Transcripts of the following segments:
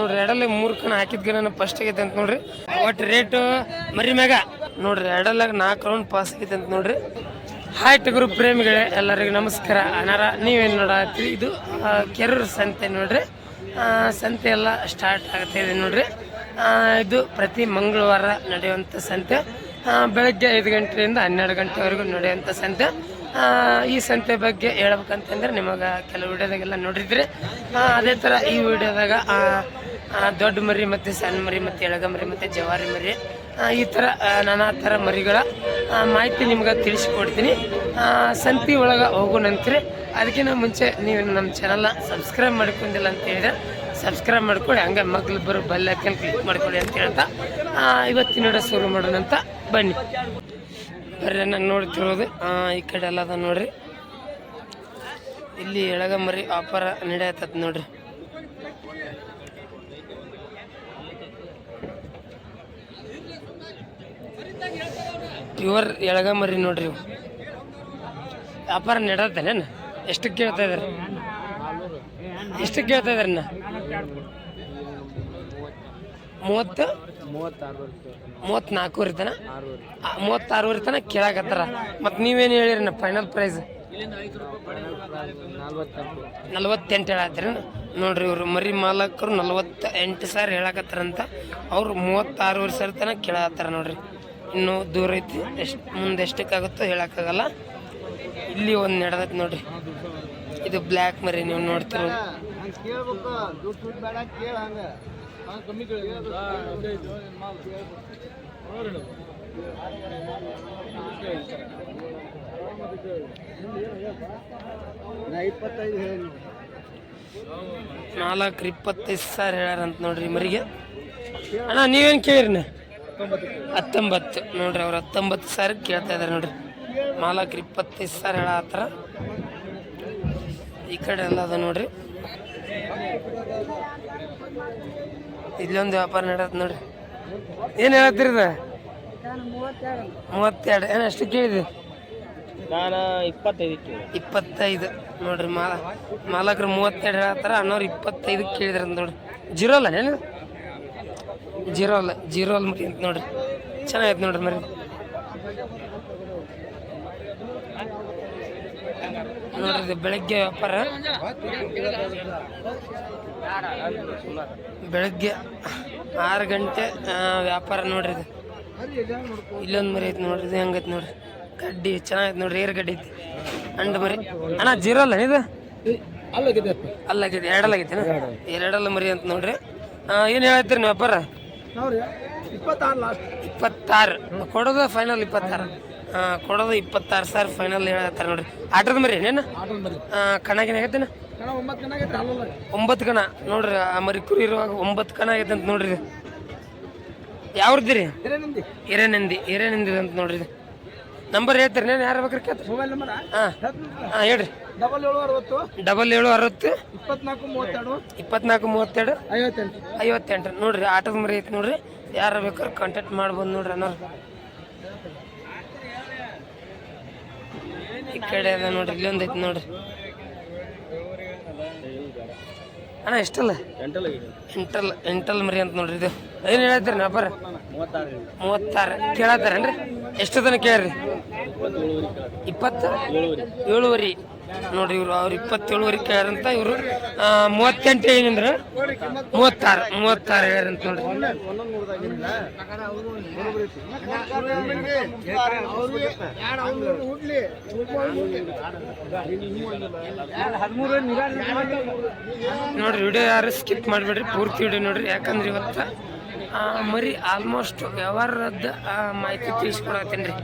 ನೋಡ್ರಿ ಎಡಲ್ಲಿ ಮೂರು ಕಣ ಹಾಕಿದ್ಗನ ಫಸ್ಟ್ ಆಗೈತೆ ಅಂತ ನೋಡ್ರಿ. ಒಟ್ಟು ರೇಟು ಮರಿ ಮ್ಯಾಗ. ನೋಡ್ರಿ ಎಡಲ್ ನಾಲ್ಕು ರೌಂಡ್ ಪಾಸ್ ಆಗೈತೆ ಅಂತ ನೋಡ್ರಿ. ಹಾಯ್ ಟಗರು ಪ್ರೇಮಿಗಳೇ, ಎಲ್ಲರಿಗೂ ನಮಸ್ಕಾರ. ಅನಾರ, ನೀವೇನು ನೋಡತ್ತೀರಿ ಇದು ಕೆರೂರು ಸಂತೆ ನೋಡ್ರಿ. ಸಂತೆ ಎಲ್ಲ ಸ್ಟಾರ್ಟ್ ಆಗ್ತಾ ಇದೆ ನೋಡ್ರಿ. ಇದು ಪ್ರತಿ ಮಂಗಳವಾರ ನಡೆಯುವಂಥ ಸಂತೆ. ಬೆಳಗ್ಗೆ ಐದು ಗಂಟೆಯಿಂದ ಹನ್ನೆರಡು ಗಂಟೆವರೆಗೂ ನಡೆಯುವಂಥ ಸಂತೆ. ಈ ಸಂತೆ ಬಗ್ಗೆ ಹೇಳ್ಬೇಕಂತಂದ್ರೆ ನಿಮಗೆ ಕೆಲವು ವಿಡಿಯೋದಾಗೆಲ್ಲ ನೋಡಿದ್ರಿ. ಅದೇ ಥರ ಈ ವಿಡಿಯೋದಾಗ ದೊಡ್ಡ ಮರಿ ಮತ್ತು ಸಣ್ಣ ಮರಿ ಮತ್ತು ಎಳಗ ಮರಿ ಮತ್ತು ಜವಾರಿ ಮರಿ ಈ ಥರ ನಾನಾ ಥರ ಮರಿಗಳ ಮಾಹಿತಿ ನಿಮ್ಗೆ ತಿಳಿಸ್ಕೊಡ್ತೀನಿ. ಸಂತಿ ಒಳಗೆ ಹೋಗೋ ನಂತರ ಅದಕ್ಕಿಂತ ಮುಂಚೆ ನೀವು ನಮ್ಮ ಚಾನಲ್ನ ಸಬ್ಸ್ಕ್ರೈಬ್ ಮಾಡ್ಕೊಂಡಿಲ್ಲ ಅಂತ ಹೇಳಿದ್ರೆ ಸಬ್ಸ್ಕ್ರೈಬ್ ಮಾಡ್ಕೊಳ್ಳಿ, ಹಂಗೆ ಮಗ್ಳು ಬರೋ ಬೆಲ್ಲೈಕನ್ ಕ್ಲಿಕ್ ಮಾಡ್ಕೊಳ್ಳಿ ಅಂತ ಹೇಳ್ತಾ ಇವತ್ತಿನ ಶುರು ಮಾಡೋಣ ಅಂತ ಬನ್ನಿ. ಬರ್ರಿ, ನಾನು ನೋಡ್ತಿರೋದು ಈ ಕಡೆ ಎಲ್ಲ ಅದ ನೋಡ್ರಿ. ಇಲ್ಲಿ ಎಳಗ ಮರಿ ವ್ಯಾಪಾರ ನಡೆಯತ್ತ ನೋಡ್ರಿ. ಪ್ಯೂರ್ ಎಳಗ ಮರಿ ನೋಡ್ರಿ ವ್ಯಾಪಾರ ನಡೆದತ್ತೇನೇನು ಎಷ್ಟು ಕೇಳ್ತಾ ಇದಾರೆ? ಎಷ್ಟು ಕೇಳ್ತಾ ಇದಾರೆ ಮೂವತ್ತು? ಮೂವತ್ತ್ನಾಲ್ಕೂವರೆ ತನ? ಮೂವತ್ತಾರೂವರೆ ತನಕ ಕೇಳಾಕತ್ತಾರ. ಮತ್ತು ನೀವೇನು ಹೇಳಿರಿ ಫೈನಲ್ ಪ್ರೈಸ್ ನಲ್ವತ್ತೆಂಟು. ಹೇಳತ್ತೀರಿ ನೋಡ್ರಿ ಇವರು ಮರಿ ಮಾಲಕರು ನಲ್ವತ್ತ ಎಂಟು ಸಾವಿರ ಹೇಳಕತ್ತಾರಂತ ಅವ್ರು ಮೂವತ್ತಾರೂವರೆ ಸಾವಿರ ತನ ಕೇಳತ್ತಾರ ನೋಡ್ರಿ. ಇನ್ನು ದೂರ ಐತಿ. ಎಷ್ಟು ಮುಂದೆ ಎಷ್ಟಕ್ಕಾಗುತ್ತೋ ಹೇಳಕ್ಕಾಗಲ್ಲ. ಇಲ್ಲಿ ಒಂದು ನಡೆದೈತಿ ನೋಡ್ರಿ. ಇದು ಬ್ಲ್ಯಾಕ್ ಮರಿ ನೀವು ನೋಡ್ತಿರೋದು. ನಾಲ್ಕು ಇಪ್ಪತ್ತೈದು ಸಾವಿರ ಹೇಳಾರಂತ ನೋಡ್ರಿ ಮರಿಗೆ. ಅಣ್ಣ, ನೀವೇನು ಕೇಳಿರಿ ಹತ್ತೊಂಬತ್ತು. ನೋಡ್ರಿ ಅವ್ರು ಹತ್ತೊಂಬತ್ತು ಸಾವಿರ ಕೇಳ್ತಾ ಇದಾರೆ ನೋಡ್ರಿ. ನಾಲ್ಕು ಇಪ್ಪತ್ತೈದು ಸಾವಿರ ಹೇಳತ್ತಾರ ಈ ಕಡೆ ಎಲ್ಲ ಅದ ನೋಡ್ರಿ. ಇಲ್ಲೊಂದು ವ್ಯಾಪಾರ ನಡೆಯತ್ತೆ ನೋಡ್ರಿ. ಏನು ಹೇಳತ್ತೀರಿ ಇದು? ಮೂವತ್ತೆರಡು. ಏನು ಅಷ್ಟು ಕೇಳಿದ್ರಿ? ನಾನು ಇಪ್ಪತ್ತೈದಕ್ಕೆ ಇಪ್ಪತ್ತೈದು. ನೋಡ್ರಿ ಮಾಲ ಮಾಲಕರು ಮೂವತ್ತೆರಡು ಹೇಳ್ತಾರೆ ಅನ್ನೋರು ಇಪ್ಪತ್ತೈದು ಕೇಳಿದ್ರ ನೋಡ್ರಿ. ಜೀರೋ ಅಲ್ಲ ಏನು ಜೀರೋ ಅಲ್ಲ ಜೀರೋ ಅಲ್ಲ ಮರಿ ಅಂತ ನೋಡ್ರಿ. ಚೆನ್ನಾಗೈತೆ ನೋಡ್ರಿ ಮರಿ ನೋಡ್ರಿ ಬೆಳಗ್ಗೆ ವ್ಯಾಪಾರ. ಬೆಳಗ್ಗೆ ಆರು ಗಂಟೆ ವ್ಯಾಪಾರ ನೋಡ್ರಿ ಇದು. ಇಲ್ಲೊಂದು ಮರಿ ಐತೆ ನೋಡ್ರಿ ಇದು ಹೆಂಗೈತಿ ನೋಡ್ರಿ. ಗಡ್ಡಿ ಚೆನ್ನಾಗೈತೆ ನೋಡ್ರಿ ಏರ್ ಗಡ್ಡಿ ಐತಿ. ಅಂಡ್ ಮರಿ. ಅಣ್ಣ ಜೀರೋ ಅಲ್ಲ ಇದು? ಅಲ್ಲಾಗಿದೆ ಅಲ್ಲಾಗೈತಿ ಎರಡಲ್ಲಾಗೈತಿ ಎರಡಲ್ಲ ಮರಿ ಅಂತ ನೋಡ್ರಿ. ಏನು ಹೇಳ್ತೀರಿ ನೀವು ವ್ಯಾಪಾರ? ಇಪ್ಪತ್ತಾರು. ಕೊಡೋದು ಫೈನಲ್ ಇಪ್ಪತ್ತಾರು. ಹಾಂ ಕೊಡೋದು ಇಪ್ಪತ್ತಾರು ಸಾವಿರ ಫೈನಲ್ ಹೇಳತ್ತಾರ ನೋಡ್ರಿ. ಆಟದ ಮರಿ ಏನೇನು? ಕಣ್ಣಾಗಿನ ಕಣ ಒಂಬತ್ತು ಕಣ ನೋಡ್ರಿ ಆ ಮರಿ ಕುರಿ ಇರುವಾಗ ಒಂಬತ್ತು ಕಣ ಆಗೈತೆ ಅಂತ ನೋಡ್ರಿ. ಯಾವ್ರದ್ದಿರಿ? ಹಿರೇನಂದಿ. ಹಿರೇನಂದಿ ಅಂತ ನೋಡ್ರಿ. ನಂಬರ್ ಹೇಳ್ತೀರಿ ನಾನು ಯಾರು ಬೇಕ್ರಿ ಕೇತ ಮೊಬೈಲ್ ನಂಬರ್ ಹಾಂ. ಹಾಂ ಹೇಳ್ರಿ. ಡಬಲ್ ಏಳು ಅರವತ್ತು. ಡಬಲ್ ಏಳು ಅರವತ್ತು. ಇಪ್ಪತ್ನಾಲ್ಕು ಮೂವತ್ತೆರಡು. ಇಪ್ಪತ್ನಾಲ್ಕು ಮೂವತ್ತೆರಡು. ಐವತ್ತೆಂಟು. ಐವತ್ತೆಂಟು. ನೋಡ್ರಿ ಆಟದ ಮರಿ ಐತಿ ನೋಡ್ರಿ. ಯಾರು ಬೇಕಾದ್ರೆ ಕಾಂಟ್ಯಾಕ್ಟ್ ಮಾಡ್ಬೋದು ನೋಡ್ರಿ ಅನ್ನೋರು. ಈ ಕಡೆ ಅದ ನೋಡ್ರಿ ಇಲ್ಲೊಂದು ಐತೆ ನೋಡ್ರಿ. ಅಣ್ಣ ಎಷ್ಟಲ್ಲ? ಎಂಟಲ್ಲಾಗಿದೆ ಎಂಟಲ್ ಎಂಟಲ್ ಮರಿ ಅಂತ ನೋಡ್ರಿ ಇದು. ಏನು ಹೇಳ್ತೀರಿ ವ್ಯಾಪಾರ ಮೂವತ್ತಾರು. ಕೇಳತ್ತಾರೇನ್ರಿ? ಎಷ್ಟು ತನಕ ಕೇಳ್ರಿ? ಇಪ್ಪತ್ತ? ಏಳುವರೆ. ನೋಡ್ರಿ ಇವರು, ಅವ್ರು ಇಪ್ಪತ್ತೇಳುವರೆ ಕೇಳ್ಯಾರಂತ ಇವರು ಮೂವತ್ತೆಂಟು ಏನಂದ್ರೆ ಮೂವತ್ತಾರು ಮೂವತ್ತಾರು ಹೇಳ್ಯಾರಂತ ನೋಡ್ರಿ. ನೋಡ್ರಿ ವಿಡಿಯೋ ಯಾರು ಸ್ಕಿಪ್ ಮಾಡಿಬಿಡ್ರಿ, ಪೂರ್ತಿ ವಿಡಿಯೋ ನೋಡ್ರಿ, ಯಾಕಂದ್ರೆ ಇವತ್ತು ಮರಿ ಆಲ್ಮೋಸ್ಟ್ ವ್ಯವಹಾರದ ಮಾಹಿತಿ ತಿಳಿಸ್ಕೊಡತ್ತೀನಿ ರೀ.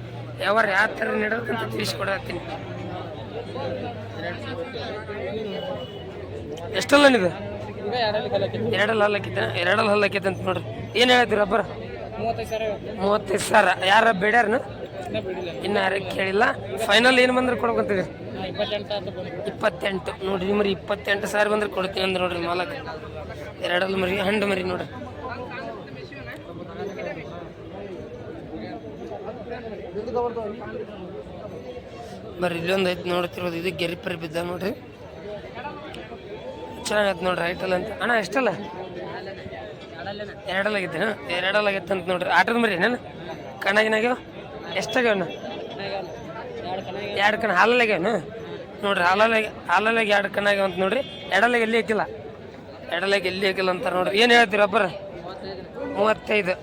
ವ್ಯವಹಾರ ಯಾವ ಥರ ನಡೆದಂತ ತಿಳಿಸ್ಕೊಡತ್ತೀನಿ. ಎಷ್ಟಲ್ಲ ಇದು ಎರಡಲ್ಲಿ ಹಲ್ಲಕ್ಕಿದ್ದ ಎರಡಲ್ಲಿ ಹಲ್ಲಕ್ಕಿದ್ದ ಅಂತ ನೋಡ್ರಿ. ಏನು ಹೇಳ್ತೀರಿ ಅಬ್ಬರ ಮೂವತ್ತೈದು ಸಾವಿರ. ಯಾರ ಬೇಡ್ಯಾರನು? ಇನ್ನು ಯಾರು ಕೇಳಿಲ್ಲ. ಫೈನಲ್ ಏನು ಬಂದ್ರೆ ಕೊಡ್ಕೊತೀವಿ ಇಪ್ಪತ್ತೆಂಟು. ನೋಡ್ರಿ ಮರಿ ಇಪ್ಪತ್ತೆಂಟು ಸಾವಿರ ಬಂದ್ರೆ ಕೊಡ್ತೀನಿ ಅಂದ್ರೆ ನೋಡ್ರಿ ಮಾಲಕ್. ಎರಡಲ್ಲಿ ಮರಿ, ಹಂಡು ಮರಿ ನೋಡ್ರಿ. ಬರ್ರಿ, ಇಲ್ಲೊಂದು ಐತೆ ನೋಡ್ತಿರೋದು, ಇದು ಗೆರಿ ಪರಿ ಬಿದ್ದ ನೋಡ್ರಿ. ಚೆನ್ನಾಗೈತೆ ನೋಡ್ರಿ ಐಟಲ್ ಅಂತ. ಅಣ್ಣ, ಎಷ್ಟಲ್ಲ? ಎರಡಲ್ಲಾಗಿತ್ತು ಆಗೈತೆ ಅಂತ ನೋಡ್ರಿ. ಆಟದ ಮರಿ ನಾನು ಕಣ್ಣಾಗಿನಾಗ್ಯಾವ ಎಷ್ಟಾಗ್ಯವ ಎರಡು ಕಣ ಹಾಲಲ್ಲಾಗ್ಯಾವನು ನೋಡ್ರಿ, ಹಾಲಲ್ಲಾಗ ಹಾಲಲ್ಲಾಗ ಎರಡು ಕಣ್ಣಾಗ್ಯಾವ ಅಂತ ನೋಡ್ರಿ. ಎಡಲಾಗ ಎಲ್ಲಿ ಹಾಕಿಲ್ಲ? ಎಡಲಾಗ ಎಲ್ಲಿ ಹಾಕಿಲ್ಲ ಅಂತಾರೆ ನೋಡ್ರಿ. ಏನು ಹೇಳ್ತೀರಿ ಅಬ್ಬರ ಮೂವತ್ತೈದು.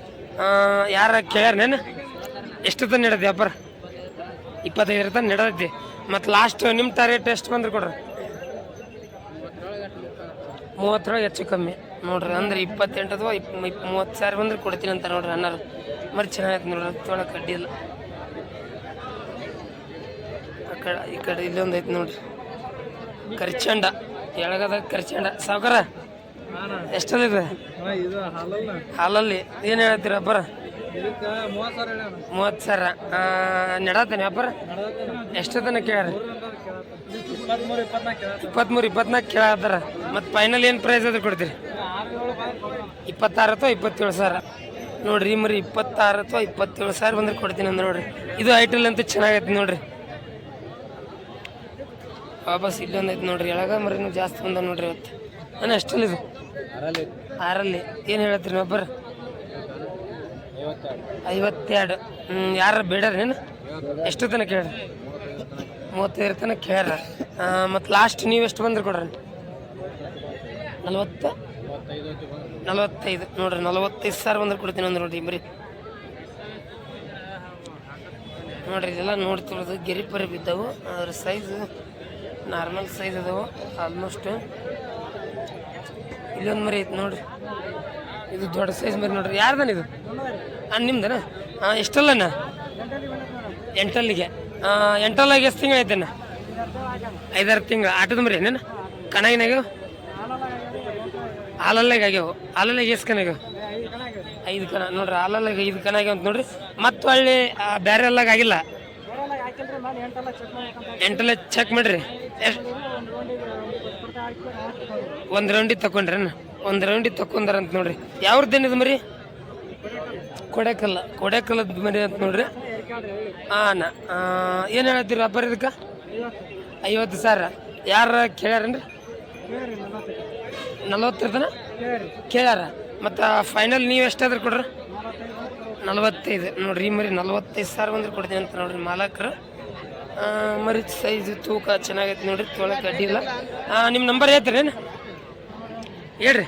ಯಾರ ಕೇಳ್ಯಾರ ನೇನು? ಎಷ್ಟು ತನ ನಡೆದಿ ಅಬ್ಬರ ಇಪ್ಪತ್ತೈದರ ತನ ನಡೆದೈತಿ. ಮತ್ತು ಲಾಸ್ಟ್ ನಿಮ್ಮ ಟಾರ್ಗೆಟ್ ಎಷ್ಟು ಬಂದ್ರೆ ಕೊಡ್ರಿ? ಮೂವತ್ತರೊಳಗೆ ಹೆಚ್ಚು ಕಮ್ಮಿ. ನೋಡ್ರಿ ಅಂದ್ರೆ ಇಪ್ಪತ್ತೆಂಟು ಅಥವಾ ಇಪ್ ಮೂವತ್ತು ಸಾವಿರ ಬಂದ್ರೆ ಕೊಡ್ತೀನಿ ಅಂತ ನೋಡ್ರಿ ಅನ್ನಾರು ಮರಿ ಚೆನ್ನಾಗೈತೆ ನೋಡ್ರಿ ತೊಳೆ ಕಡ್ಡಿ ಇಲ್ಲ. ಆ ಕಡೆ ಈ ಕಡೆ ಇಲ್ಲೊಂದು ಐತೆ ನೋಡ್ರಿ. ಕರ್ಚಂಡ. ಎಳಗದಾಗ ಕರ್ಚಂಡ. ಸಾವುಕಾರ ಎಷ್ಟದ ಹಾಲಲ್ಲ. ಏನು ಹೇಳ್ತೀರ ಅಬ್ಬರ ಮೂವತ್ತು ಸಾವಿರ ವ್ಯಾಪಾರ? ನಡಾತೇನೆ. ಅಬ್ಬರ ಎಷ್ಟು ತನಕ ಕೇಳ್ರಿ? ಇಪ್ಪತ್ತ್ಮೂರು ಇಪ್ಪತ್ನಾಲ್ಕು ಕೇಳತ್ತಾರ ಮತ್ತು ಫೈನಲ್ ಏನು ಪ್ರೈಸ್ ಅದ್ರ ಕೊಡ್ತೀರಿ? ಇಪ್ಪತ್ತಾರು ಅಥವಾ ಇಪ್ಪತ್ತೇಳು ಸಾವಿರ. ನೋಡ್ರಿ ಮರಿ ಇಪ್ಪತ್ತಾರು ಅಥವಾ ಇಪ್ಪತ್ತೇಳು ಸಾವಿರ ಬಂದ್ರೆ ಕೊಡ್ತೀನಿ ಅಂದ್ರೆ ನೋಡ್ರಿ. ಇದು ಐಟಲ್ ಅಂತೂ ಚೆನ್ನಾಗೈತಿ ನೋಡ್ರಿ. ವಾಪಸ್ ಇಲ್ಲೊಂದು ಐತೆ ನೋಡ್ರಿ. ಎಳಗ ಮರಿನೂ ಜಾಸ್ತಿ ಬಂದ ನೋಡ್ರಿ ಇವತ್ತು. ನಾನು ಅಷ್ಟಲ್ಲಿ ಇದು? ಆರಲ್ಲಿ. ಏನು ಹೇಳತ್ರಿ ಒಬ್ಬರು ಐವತ್ತೆರಡು. ಹ್ಞೂ ಯಾರು ಬೇಡರ್ ಬೇಡರೇನು ಎಷ್ಟು ತನಕ ಕೇಳ್ರಿ ಮೂವತ್ತೈದು ತನಕ ಕೇಳ್ರ ಮತ್ತು ಲಾಸ್ಟ್ ನೀವು ಎಷ್ಟು ಬಂದ್ರಿ ಕೊಡ್ರಿ? ನಲ್ವತ್ತು? ನಲವತ್ತೈದು. ನೋಡ್ರಿ, ನಲವತ್ತೈದು ಸಾವಿರ ಬಂದ್ರೆ ಕೊಡ್ತೀನಿ ಅಂದ್ರೆ ನೋಡ್ರಿ ಬರೀ. ನೋಡ್ರಿ ಇದೆಲ್ಲ ನೋಡ್ತಿರೋದು ಗೆರಿ ಪರಿ ಬಿದ್ದವು. ಅದ್ರ ಸೈಜ್ ನಾರ್ಮಲ್ ಸೈಜ್ ಅದಾವು. ಆಲ್ಮೋಸ್ಟ್ ಇಲ್ಲೊಂದು ಮರಿ ಐತೆ ನೋಡ್ರಿ. ಇದು ದೊಡ್ಡ ಸೈಜ್ ಮರಿ ನೋಡ್ರಿ. ಯಾರ್ದನ ಇದು? ಹಾಂ ನಿಮ್ದನ? ಹಾಂ ಎಷ್ಟಲ್ಲಣ್ಣ ಎಂಟಲ್ಲಿಗೆ. ಎಂಟಲ್ಲಾಗ ಎಷ್ಟು ತಿಂಗಳು ಐತೆಣ್ಣ ಐದಾರು ತಿಂಗಳು. ಆಟದ ಮರಿ ಏನೇನು? ಕಣಗಿನಾಗ ಹಾಲಲ್ಲಾಗ ಆಗ್ಯಾವ. ಹಾಲಲ್ಲಾಗ ಎಷ್ಟು ಕಣಾಗ ಐದು ಕಣ. ನೋಡ್ರಿ, ಹಾಲಲ್ಲಾಗ ಐದು ಕಣ ಆಗ್ಯಾವ ಅಂತ ನೋಡ್ರಿ. ಮತ್ತು ಹಳ್ಳಿ ಬೇರೆ ಎಲ್ಲಾಗ ಆಗಿಲ್ಲ? ಎಂಟಲ್ಲ ಚೆಕ್ ಮಾಡ್ರಿ. ಒಂದು ರೌಂಡಿ ತಕೊಂಡ್ರೇನ? ಒಂದು ರೌಂಡಿ ತಕೊಂಡಾರ ಅಂತ ನೋಡ್ರಿ. ಯಾವ್ರದ್ದೇನು ಇದು ಮರಿ? ಕೊಡೆಕಲ್ಲ, ಕೊಡೆಕಲ್ಲದ ಮರಿ ಅಂತ ನೋಡ್ರಿ. ಹಾಂ ಏನು ಹೇಳ್ತೀರಿ ಅಬ್ಬರ ಇದಕ್ಕೆ? ಐವತ್ತು ಸಾವಿರ. ಯಾರ ಕೇಳ್ಯಾರೇನ್ರಿ? ರೀ ತನ ಕೇಳ್ಯಾರ. ಮತ್ತು ಫೈನಲ್ ನೀವು ಎಷ್ಟಾದ್ರೂ ಕೊಡ್ರಿ? ನಲವತ್ತೈದು. ನೋಡ್ರಿ, ಈ ಮರಿ ನಲವತ್ತೈದು ಸಾವಿರ ಬಂದ್ರೆ ಕೊಡ್ತೀನಿ ಅಂತ ನೋಡ್ರಿ ಮಾಲಕರು. ಮರಿ ಸೈಜು ತೂಕ ಚೆನ್ನಾಗೈತೆ ನೋಡ್ರಿ ತೊಳಕ್ಕೆ ಇಲ್ಲ. ನಿಮ್ಮ ನಂಬರ್ ಹೇಳ್ತೀರೇನು? ಹೇಳ್ರಿ.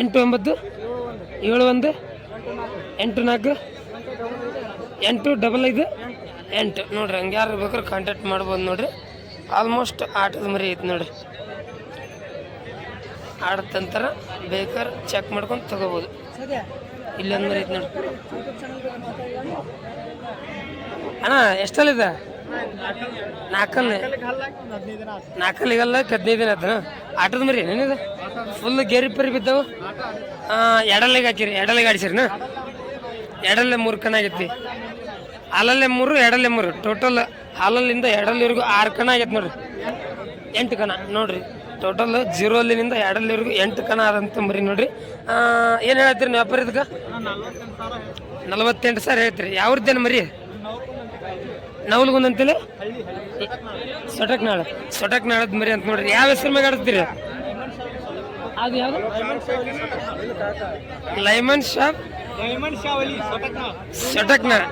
ಎಂಟು ಒಂಬತ್ತು. ಏಳು ಒಂದು? ಎಂಟು ನಾಲ್ಕು? ಎಂಟು ಡಬಲ್ ಐದು? ಎಂಟು. ನೋಡ್ರಿ, ಹಂಗೆ ಯಾರು ಬೇಕಾದ್ರೆ ಕಾಂಟ್ಯಾಕ್ಟ್ ಮಾಡ್ಬೋದು ನೋಡ್ರಿ. ಆಲ್ಮೋಸ್ಟ್ ಆಟದ ಮರಿ ಐತೆ ನೋಡ್ರಿ. ತಂತರ ಬೇಕಾದ್ರೆ ಚೆಕ್ ಮಾಡ್ಕೊಂಡು ತಗೋಬೋದು. ಇಲ್ಲೊಂದು ಮರಿ ಐತೆ ನೋಡಿ ಅಣ್ಣ ಎಷ್ಟಲ್ಲಿದೆ ನಾಲ್ಕಲ್ಲಿ? ನಾಲ್ಕಲ್ಲಿಗಲ್ಲ ಹದಿನೈದು ದಿನ ಆತನ? ಆಟದ ಮರಿ ಏನಿದ ಫುಲ್ ಗೇರಿ ಪರಿ ಬಿದ್ದವು? ಎಡಲಿಗೆ ಹಾಕಿರಿ ಎಡಲಿಗೆ ಆಡಿಸಿರಿನ? ಎಡಲ್ಲೇ ಮೂರು ಕಣ ಆಗೈತಿ. ಅಲ್ಲಲ್ಲೇ ಮೂರು ಎಡಲ್ಲೇ ಮೂರು. ಟೋಟಲ್ ಹಾಲಲ್ಲಿಂದ ಎಡಲ್ಲಿವರೆಗೂ ಆರು ಕಣ ಆಗೈತೆ ನೋಡ್ರಿ. ಎಂಟು ಕಣ, ನೋಡ್ರಿ. ಟೋಟಲ್ ಜೀರೋ ಅಲ್ಲಿನಿಂದ ಎರಡಲ್ಲಿವರೆಗೂ ಎಂಟು ಕಣ ಆದಂತ ಮರಿ ನೋಡ್ರಿ. ಏನು ಹೇಳ್ತೀರಿ ನೀವು ವ್ಯಾಪಾರ ಇದಕ್ಕೆ? ನಲವತ್ತೆಂಟು ಸಾವಿರ ಹೇಳ್ತೀರಿ. ಯಾವ್ರದ್ದೇನು ಮರಿ? ನವಲ್ಗುಂದ್ ಅಂತಿಲ್ಲ ಸೊಟಕ್ನಾಳ. ಸೊಟಕ್ನಾಳದ ಮರಿ ಅಂತ ನೋಡ್ರಿ. ಯಾವ ಹೆಸರು ಮ್ಯಾಗ ಆಡ್ತೀರಿ ಅದು ಯಾವ್ದು? ಲೈಮನ್ ಶಾಪ್ ಶಟಕ್ನಾಳ